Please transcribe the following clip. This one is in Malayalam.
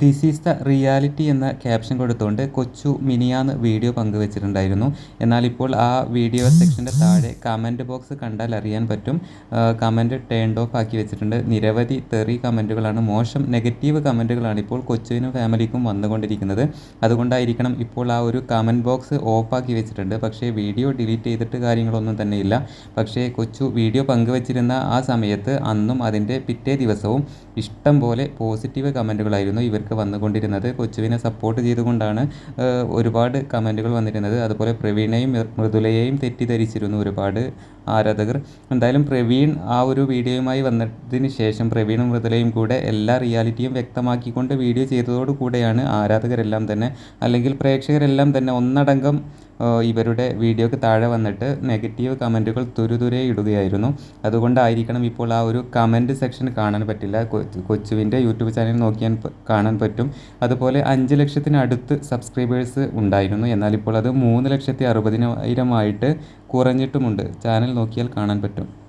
ദിസ് ഈസ് ദ റിയാലിറ്റി എന്ന ക്യാപ്ഷൻ കൊടുത്തുകൊണ്ട് കൊച്ചു മിനിയാന്ന് വീഡിയോ പങ്കുവച്ചിട്ടുണ്ടായിരുന്നു. എന്നാൽ ഇപ്പോൾ ആ വീഡിയോ സെക്ഷന്റെ താഴെ കമന്റ് ബോക്സ് കണ്ടാൽ അറിയാൻ പറ്റും. കമന്റ് ടേൺഡ് ഓഫ് ആക്കി വെച്ചിട്ടുണ്ട്. നിരവധി തെറി കമന്റുകളാണ് മോശം നെഗറ്റീവ് കമന്റുകളാണ് ഇപ്പോൾ കൊച്ചുവിനും ഫാമിലിക്കും വന്നുകൊണ്ടിരിക്കുന്നത്. അതുകൊണ്ടായിരിക്കണം ഇപ്പോൾ ആ ഒരു കമന്റ് ബോക്സ് ഓഫാക്കി വെച്ചിട്ടുണ്ട്. പക്ഷേ വീഡിയോ ഡിലീറ്റ് ചെയ്തിട്ട് കാര്യങ്ങളൊന്നും തന്നെ ഇല്ല. പക്ഷേ കൊച്ചു വീഡിയോ പങ്കുവച്ചിരുന്ന ആ സമയത്ത് അന്നും അതിന്റെ പിറ്റേ ദിവസവും ഇഷ്ടം പോലെ പോസിറ്റീവ് കമന്റുകളായിരുന്നു ഇവർക്ക് വന്നുകൊണ്ടിരുന്നത്. കൊച്ചുവിനെ സപ്പോർട്ട് ചെയ്തുകൊണ്ടാണ് ഒരുപാട് കമന്റുകൾ വന്നിരുന്നത്. അതുപോലെ പ്രവീണയും മൃദുലയെയും തെറ്റിദ്ധരിച്ചിരുന്നു ഒരുപാട് ആരാധകർ. എന്തായാലും പ്രവീൺ ആ ഒരു വീഡിയോയുമായി വന്നതിന് ശേഷം പ്രവീണും മൃദുലയും കൂടെ എല്ലാ റിയാലിറ്റിയും വ്യക്തമാക്കിക്കൊണ്ട് വീഡിയോ ചെയ്തതോടുകൂടെയാണ് ആരാധകരെല്ലാം തന്നെ അല്ലെങ്കിൽ പ്രേക്ഷകരെല്ലാം തന്നെ ഒന്നടങ്കം ഇവരുടെ വീഡിയോക്ക് താഴെ വന്നിട്ട് നെഗറ്റീവ് കമന്റുകൾ തുരുതുരെ ഇടുകയായിരുന്നു. അതുകൊണ്ടായിരിക്കണം ഇപ്പോൾ ആ ഒരു കമന്റ് സെക്ഷൻ കാണാൻ പറ്റില്ല. കൊച്ചുവിന്റെ യൂട്യൂബ് ചാനൽ നോക്കിയാൽ കാണാൻ പറ്റും. അതുപോലെ അഞ്ച് ലക്ഷത്തിനടുത്ത് സബ്സ്ക്രൈബേഴ്സ് ഉണ്ടായിരുന്നു. എന്നാൽ ഇപ്പോൾ അത് മൂന്ന് ലക്ഷത്തി അറുപതിനായിരമായിട്ട് കുറഞ്ഞിട്ടുമുണ്ട്. ചാനൽ നോക്കിയാൽ കാണാൻ പറ്റും.